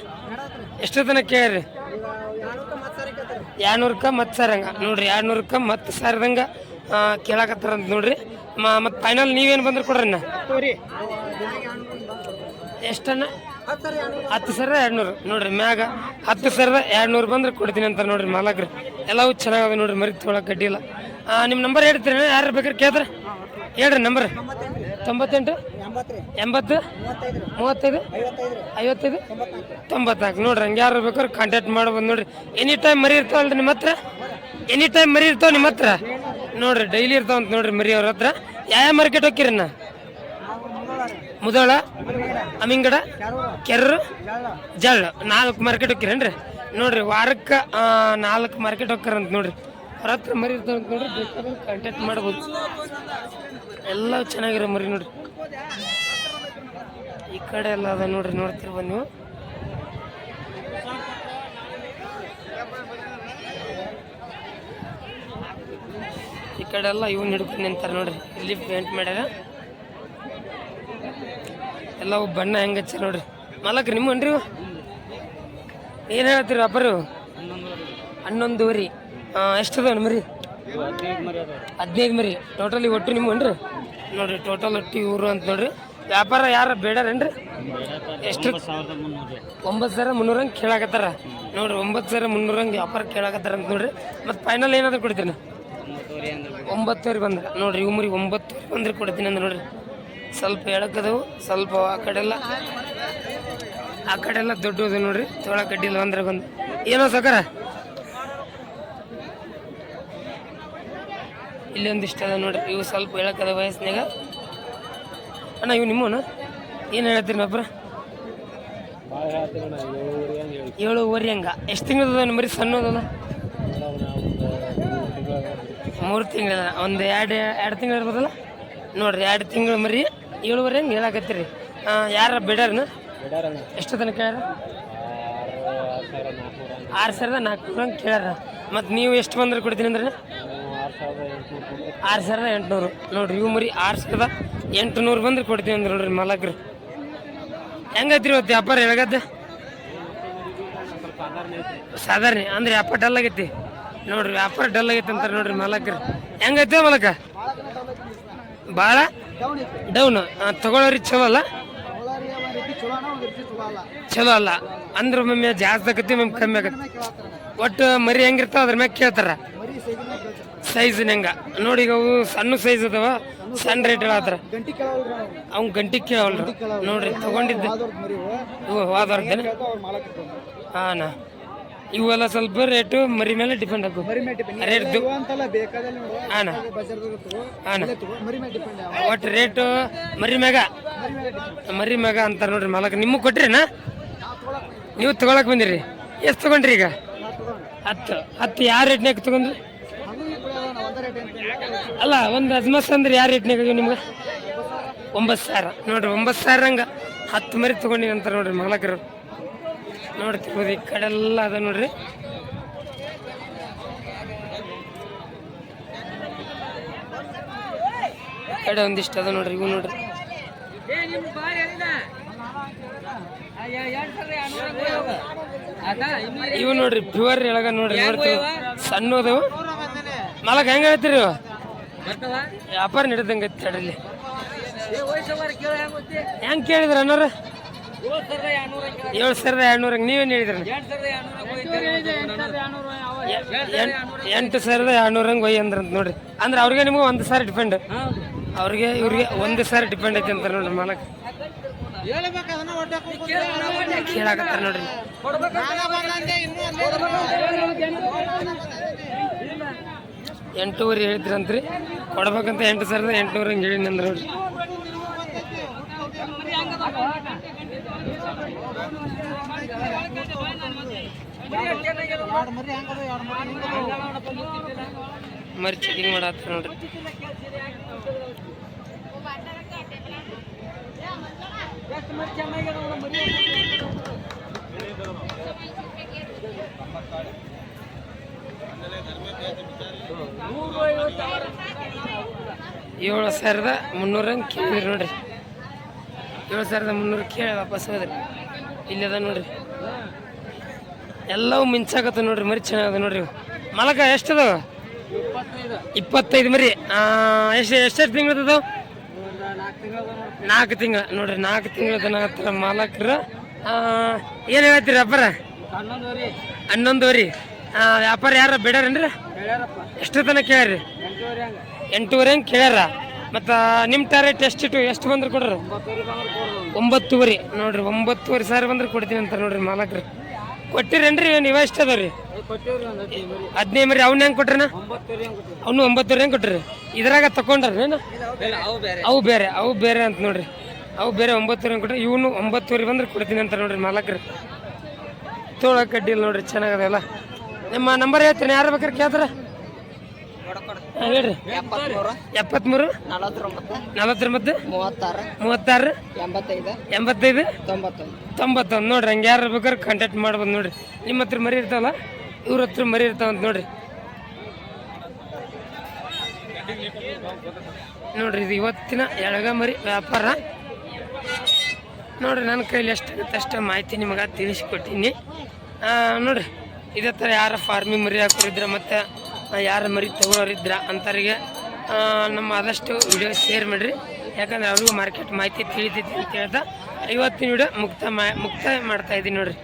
ಎಷ್ಟು ದಿನ ಕೇಳ್ರಿ ಎರಡ್ನೂರಕ್ಕೆ ಮತ್ತು ಸಾರ್ ಹಂಗ. ನೋಡ್ರಿ, ಎರಡ್ನೂರಕ್ಕೆ ಮತ್ತು ಸಾವಿರದಂಗ ಕೇಳಕತ್ತಾರ ಅಂತ ನೋಡ್ರಿ. ಮತ್ತು ಫೈನಲ್ ನೀವೇನು ಬಂದ್ರೆ ಕೊಡ್ರಿ ಎಷ್ಟನ್ನ ಹತ್ತು ಸಾವಿರ ಎರಡ್ನೂರು. ನೋಡ್ರಿ ಮ್ಯಾಗ ಹತ್ತು ಸಾವಿರದ ಎರಡ್ನೂರು ಬಂದ್ರೆ ಕೊಡ್ತೀನಿ ಅಂತ ನೋಡ್ರಿ ಮಾಲಕ್ರಿ. ಎಲ್ಲವೂ ಚೆನ್ನಾಗದ ನೋಡ್ರಿ ಮರಿ ತೊಗೊಳಕ್ಕೆ ಗಡ್ಡಿ ಇಲ್ಲ. ನಿಮ್ಮ ನಂಬರ್ ಹೇಳ್ತೀರಿ ಯಾರು ಬೇಕಾದ್ರೆ ಕೇಳ್ತಾರೆ? ಹೇಳ್ರಿ ನಂಬರ್ ತೊಂಬತ್ತೆಂಟು? ಎಂಬತ್ತು? ಮೂವತ್ತೈದು. ಐವತ್ತೈದು. ತೊಂಬತ್ನಾಲ್ಕು. ನೋಡ್ರಿ ಹಂಗೆ ಯಾರು ಬೇಕಾದ್ರೆ ಕಾಂಟ್ಯಾಕ್ಟ್ ಮಾಡ್ಬೋದು ನೋಡ್ರಿ. ಎನಿ ಟೈಮ್ ಮರಿ ಇರ್ತಾವಲ್ರಿ ನಿಮ್ಮ ಹತ್ರ? ಎನಿ ಟೈಮ್ ಮರಿ ಇರ್ತಾವ ನಿಮ್ಮ ಹತ್ರ? ನೋಡ್ರಿ ಡೈಲಿ ಇರ್ತಾವಂತ ನೋಡ್ರಿ ಮರಿ ಅವ್ರ ಹತ್ರ. ಯಾವ ಮಾರ್ಕೆಟ್ ಹೋಗಿರಣ್ಣ ನಾ ಮುದೋಳ, ಅಮಿಂಗಡ, ಕೆರ್ರು, ಜಳ್ಳ. ನಾಲ್ಕು ಮಾರ್ಕೆಟ್ ಹೋಕ್ಕಿರೇನ್ರಿ? ನೋಡ್ರಿ, ವಾರಕ್ಕೆ ನಾಲ್ಕು ಮಾರ್ಕೆಟ್ ಹೋಗ್ತಾರಂತ ನೋಡ್ರಿ. ಹತ್ರ ಮರಿ ಇರ್ತಾರಂತ ನೋಡ್ರಿ, ಬೇಕಾದ್ರೆ ಕಾಂಟ್ಯಾಕ್ಟ್ ಮಾಡ್ಬೋದು. ಎಲ್ಲ ಚೆನ್ನಾಗಿರೋ ಮರಿ ನೋಡ್ರಿ. ಈ ಕಡೆ ಎಲ್ಲ ಅದ ನೋಡ್ರಿ, ನೋಡ್ತಿರ್ಬೋದು ನೀವು. ಈ ಕಡೆ ಎಲ್ಲ ಇವ್ನ ಹಿಡ್ಕೊಂಡು ನಿಂತಾರೆ ನೋಡ್ರಿ. ಇಲ್ಲಿ ಪೇಂಟ್ ಮಾಡ್ಯಾರ. ಎಲ್ಲವೂ ಬಣ್ಣ ಹೆಂಗೆ ಹಚ್ಚ ನೋಡ್ರಿ. ಮಲಕ್ ನಿಮ್ಮ ಅನ್ರಿ ಏನು ಹೇಳ್ತೀರಿ ಅಪ್ಪರು ಹನ್ನೊಂದುವರೆ. ಎಷ್ಟದ ಮರಿ? ಹದಿನೈದು ಮರಿ. ಟೋಟಲಿ ಒಟ್ಟು ನಿಮ್ಮನ್ರಿ ನೋಡ್ರಿ ಟೋಟಲ್ ಒಟ್ಟು ಇವರು ಅಂತ ನೋಡ್ರಿ. ವ್ಯಾಪಾರ ಯಾರ ಬೇಡರೇನ್ರಿ? ಎಷ್ಟು? ಮುನ್ನೂರು ಒಂಬತ್ತು ಸಾವಿರ ಮುನ್ನೂರಂಗೆ ಕೇಳಾಕತ್ತಾರ. ನೋಡ್ರಿ, ಒಂಬತ್ತು ಸಾವಿರ ಮುನ್ನೂರಂಗೆ ವ್ಯಾಪಾರ ಕೇಳಾಕತ್ತಾರ ಅಂತ ನೋಡ್ರಿ. ಮತ್ತು ಫೈನಲ್ ಏನಾದ್ರು ಕೊಡ್ತೀನಿ ಒಂಬತ್ತುವರೆ ಬಂದ್ರೆ. ನೋಡ್ರಿ ಇವ್ರಿಗೆ ಒಂಬತ್ತುವರೆ ಬಂದ್ರೆ ಕೊಡ್ತೀನಿ ಅಂದ್ರೆ ನೋಡ್ರಿ. ಸ್ವಲ್ಪ ಎಳಕದವು ಸ್ವಲ್ಪ ಆ ಕಡೆ ಎಲ್ಲ ಆ ಕಡೆ ಎಲ್ಲ ದೊಡ್ಡದು ನೋಡ್ರಿ ತೋಳ ಕಡ್ಡಿಲ್ಲ ಅಂದ್ರೆ ಬಂದು. ಏನೋ ಸಕರ? ಇಲ್ಲಿ ಒಂದಿಷ್ಟು ಅದ ನೋಡ್ರಿ, ಇವು ಸ್ವಲ್ಪ ಎಳಕದ ವಯಸ್ಸಿನಾಗ ಅಣ್ಣ, ಇವು ನಿಮ್ಮನ? ಏನು ಹೇಳ್ತೀರಿ ಏಳು ಏಳುವರೆ ಹಂಗ. ಎಷ್ಟು ತಿಂಗಳದ ಮರಿ ಸಣ್ಣದಲ್ಲ ಮೂರು ತಿಂಗಳ ಒಂದು ಎರಡು ಎರಡು ತಿಂಗಳು ಇರ್ಬೋದಲ್ಲ? ನೋಡ್ರಿ, ಎರಡು ತಿಂಗಳು ಮರಿ ಏಳುವರೆ ಹಂಗೆ ಹೇಳಕತ್ತೀರಿ ಯಾರ ಬಿಡರ್ನ? ಎಷ್ಟು ತನಕ ಹೇಳ್ಯಾರ ಆರು ಸಾವಿರದ ನಾಲ್ಕುನೂರ ಹಂಗೆ ಕೇಳ್ಯಾರ. ಮತ್ತು ನೀವು ಎಷ್ಟು ಬಂದ್ರೆ ಕೊಡ್ತೀನಿ ಅಂದ್ರೆ ಆರು ಸಾವಿರದ ಎಂಟುನೂರು. ನೋಡಿರಿ ಇವು ಮರಿ ಆರು ಸಾವಿರದ ಎಂಟುನೂರು ಬಂದ್ರೆ ಕೊಡ್ತೀನಿ ಅಂದ್ರೆ ನೋಡ್ರಿ ಮಲಗ್ರಿ ಹೆಂಗೈತ್ರಿ ಇವತ್ತು ವ್ಯಾಪಾರ ಹೇಳಗತ್ತೆ ಸಾಧಾರಣ ಅಂದ್ರೆ ವ್ಯಾಪಾರ ಡಲ್ ಆಗೈತಿ. ನೋಡ್ರಿ ವ್ಯಾಪಾರ ಡಲ್ ಆಗೈತಿ ಅಂತಾರೆ ನೋಡ್ರಿ ಮಲಕ್ರಿ. ಹೆಂಗೈತೆ ಮಲಕ? ಭಾಳ ಡೌನ್ ತಗೊಳ್ಳೋರಿ ಚಲೋ ಅಲ್ಲ? ಚಲೋ ಅಲ್ಲ. ಅಂದ್ರೆ ಒಮ್ಮೆ ಜಾಸ್ತಿ ಆಗತ್ತೆ ಒಮ್ಮೆ ಕಮ್ಮಿ ಆಗತ್ತೆ ಒಟ್ಟು ಮರಿ ಹೆಂಗಿರ್ತಾವ ಅದ್ರ ಮ್ಯಾಗ ಕೇಳ್ತಾರ? ಸೈಜ್ ಹೆಂಗ? ನೋಡಿ ಈಗ ಅವು ಸಣ್ಣ ಸೈಜ್ ಅದಾವ ಸಣ್ಣ ರೇಟ್ ಹೇಳತ್ತಾರ ಗಂಟಿ ಅವ್ನು ಗಂಟಿಗೆ ಕೇಳವಲ್ರಿ. ನೋಡ್ರಿ ತಗೊಂಡಿದ್ದೆ. ಮರಿ ಹಾ ಹಾಂ ಇವೆಲ್ಲ ಸ್ವಲ್ಪ ರೇಟು ಮರಿ ಮೇಲೆ ಡಿಪೆಂಡ್ ಆಗ್ತದೆ ರೇಟ್. ಹಾಂ ಹಾಂ ಒಟ್ಟು ರೇಟು ಮರಿ ಮ್ಯಾಗ. ಮರಿ ಮ್ಯಾಗ ಅಂತಾರೆ ನೋಡ್ರಿ ಮಾಲಕ ನಿಮಗೆ ಕೊಟ್ರಿನಾ? ನೀವು ತಗೊಳಕ್ ಬಂದಿರಿ. ಎಷ್ಟು ತಗೊಂಡ್ರಿ ಈಗ? ಹತ್ತು. ಹತ್ತು ಯಾವ ರೇಟ್ನಾಗ ತಗೊಂಡ್ರಿ? ಅಲ್ಲ ಒಂದು ಅಜ್ಮಸ್ ಅಂದ್ರೆ ಯಾವ ರೇಟ್ನಾಗ ನಿಮ್ಗೆ? ಒಂಬತ್ತು ಸಾವಿರ. ನೋಡ್ರಿ ಒಂಬತ್ತು ಸಾವಿರ ಹಂಗೆ ಹತ್ತು ಮರಿ ತಗೊಂಡಿ ಅಂತ ನೋಡ್ರಿ ಮಾಲಕರು. ನೋಡ್ತಿರ್ಬೋದು ಈ ಕಡೆ ಎಲ್ಲ ಅದ ನೋಡ್ರಿ. ಕಡೆ ಒಂದಿಷ್ಟು ಅದ ನೋಡ್ರಿ ಇವು ನೋಡ್ರಿ. ಇವು ನೋಡ್ರಿ ಪ್ಯೂರ್ ಎಳಗ ನೋಡ್ರಿ ನೋಡ್ತೀವಿ. ಸಣ್ಣ ಅದಾವು. ನಾಲ್ಕು ಹೆಂಗ ಹೇಳ್ತೀರಿ? ವ್ಯಾಪಾರ ನಡೀದಂಗೆ ತಡ್ರಿ ಹೆಂಗ್ ಕೇಳಿದ್ರ ಅಣ್ಣವ್ರ? ಏಳು ಸಾವಿರದ ಎರಡ್ನೂರ ನೀವೇನು ಹೇಳಿದ್ರಿ ಎಂಟು ಸಾವಿರದ ಎರಡ್ನೂರ ಹಂಗೆ ಒಯ್ಯ ಅಂದ್ರ ನೋಡ್ರಿ. ಅಂದ್ರೆ ಅವ್ರಿಗೆ ನಿಮ್ಗೆ ಒಂದು ಸಾರಿ ಡಿಪೆಂಡ್. ಅವ್ರಿಗೆ, ಇವ್ರಿಗೆ ಒಂದು ಸಾರಿ ಡಿಪೆಂಡ್ ಐತಿ ಅಂತ ನೋಡ್ರಿ ಮಾಲಕ್. ಕೇಳಾಕತ್ತಾರ ನೋಡ್ರಿ. ಎಂಟೂವರೆ ಹೇಳ್ತೀರಂತ್ರಿ. ಕೊಡ್ಬೇಕಂತ ಎಂಟು ಸಾವಿರದ ಎಂಟುನೂರ ಹಂಗೆ ಹೇಳಿ ಅಂದ್ರೆ ನೋಡ್ರಿ ಎರಡು ಮರಿ ಚೆಕಿಂಗ್ ಮಾಡತ್ತ ನೋಡ್ರಿ. ಏಳು ಸಾವಿರದ ಮುನ್ನೂರ ಕೇಳಿ ನೋಡ್ರಿ. ಏಳು ಸಾವಿರದ ಮುನ್ನೂರು ಕೇಳಿ ವಾಪಸ್ ಹೋದ್ರಿ ಇಲ್ಲದ ನೋಡ್ರಿ. ಎಲ್ಲವೂ ಮಿಂಚಾಕತ್ತ ನೋಡ್ರಿ, ಮರಿ ಚೆನ್ನಾಗದ ನೋಡ್ರಿ. ಮಲಕ ಎಷ್ಟು ಅದಾವ ಇಪ್ಪತ್ತೈದು ಮರಿ. ಎಷ್ಟು ಎಷ್ಟೆಷ್ಟು ಅದು ನಾಲ್ಕು ತಿಂಗಳ. ನೋಡ್ರಿ, ನಾಲ್ಕು ತಿಂಗಳ ಹತ್ರ ಮಾಲಕರು. ಏನು ಹೇಳ್ತೀರಿ ವ್ಯಾಪಾರ ಹನ್ನೊಂದುವರೆ. ವ್ಯಾಪಾರ ಯಾರ ಹೇಳ್ಯಾರಪ್ಪ ಎಷ್ಟು ತನಕ ಕೇಳ್ರಿ ಎಂಟೂವರೆ ಹಂಗೆ ಕೇಳ್ಯಾರ. ಮತ್ತು ನಿಮ್ಮ ಎಷ್ಟಿಟ್ಟು ಎಷ್ಟು ಬಂದ್ರೆ ಕೊಡ್ರಿ ಒಂಬತ್ತುವರೆ ಬಂದ್ರೆ ಕೊಡ್ಬೋದು ಒಂಬತ್ತುವರೆ. ನೋಡ್ರಿ, ಒಂಬತ್ತುವರೆ ಸಾವಿರ ಬಂದ್ರೆ ಕೊಡ್ತೀನಿ ಅಂತ ನೋಡ್ರಿ ಮಾಲಕ್ರು. ಕೊಟ್ಟಿರೇನ್ರಿ ನೀವು ಎಷ್ಟು ಅದಾವ ರೀ ಕೊಟ್ಟಿವ್ರಿ ಒಂದು ಹತ್ತು ಮರಿ ಹದಿನೈದು ಮರಿ ಅವ್ನ ಹೆಂಗೆ ಕೊಟ್ರನ? ಅವ್ನು ಒಂಬತ್ತುವರೆ ಹೆಂಗೆ ಕೊಟ್ರಿ? ಇದ್ರಾಗ ತಕೊಂಡ್ರೇನ? ಅವು ಬೇರೆ ಅವು ಬೇರೆ ಅಂತ ನೋಡ್ರಿ. ಅವು ಬೇರೆ ಒಂಬತ್ತುವರೆ ಹೆಂಗ್ ಕೊಟ್ರಿ, ಇವನು ಒಂಬತ್ತುವರೆ ಬಂದ್ರೆ ಕೊಡ್ತೀನಿ ಅಂತ ನೋಡ್ರಿ ಮಾಲಕ್ರಿ. ತೋಳ ಕಡ್ಡಿಲ್ ನೋಡ್ರಿ ಚೆನ್ನಾಗದಲ್ಲ ನಿಮ್ಮ ನಂಬರ್ ಹೇಳ್ತೀನಿ, ಯಾರು ಬೇಕಾರೆ ಕೇಳ್ತಾರ? ಹೇಳ್ರಿ. ಎಪ್ಪತ್ಮೂರು. ನಲವತ್ತೊಂಬತ್ತು. ಮೂವತ್ತಾರು. ಮೂವತ್ತಾರು. ಎಂಬತ್ತೈದು. ಎಂಬತ್ತೈದು. ತೊಂಬತ್ತೊಂದು. ತೊಂಬತ್ತೊಂದು. ನೋಡ್ರಿ ಹಂಗೆ ಯಾರು ಬೇಕಾದ್ರೆ ಕಾಂಟ್ಯಾಕ್ಟ್ ಮಾಡ್ಬೋದು ನೋಡ್ರಿ. ನಿಮ್ಮ ಹತ್ರ ಮರಿ ಇರ್ತಾವಲ್ಲ ಇವ್ರ ಹತ್ರ ಮರಿ ಇರ್ತಾವಂತ ನೋಡ್ರಿ. ನೋಡ್ರಿ ಇದು ಇವತ್ತಿನ ಎಳಗ ಮರಿ ವ್ಯಾಪಾರ. ನೋಡ್ರಿ ನನ್ನ ಕೈಲಿ ಎಷ್ಟಾಗುತ್ತೆ ಅಷ್ಟು ಮಾಹಿತಿ ನಿಮಗೆ ತಿಳಿಸ್ಕೊಟ್ಟಿನಿ. ಆ, ನೋಡ್ರಿ ಇದೇ ಥರ ಯಾರ ಫಾರ್ಮಿಂಗ್ ಮರಿ ಹಾಕೋರಿದ್ರೆ ಮತ್ತು ಯಾರ ಮರಿ ತೊಗೊಳೋರಿದ್ರ ಅಂಥವ್ರಿಗೆ ನಮ್ಮ ಆದಷ್ಟು ವಿಡಿಯೋ ಶೇರ್ ಮಾಡಿರಿ. ಯಾಕಂದ್ರೆ ಅವ್ರಿಗೂ ಮಾರ್ಕೆಟ್ ಮಾಹಿತಿ ತಿಳಿತೈತಿ ಅಂತ ಹೇಳ್ತಾ ಇವತ್ತಿನ ವಿಡಿಯೋ ಮುಕ್ತ ಮಾ ಮುಕ್ತಾಯ ಮಾಡ್ತಾಯಿದ್ದೀನಿ ನೋಡ್ರಿ.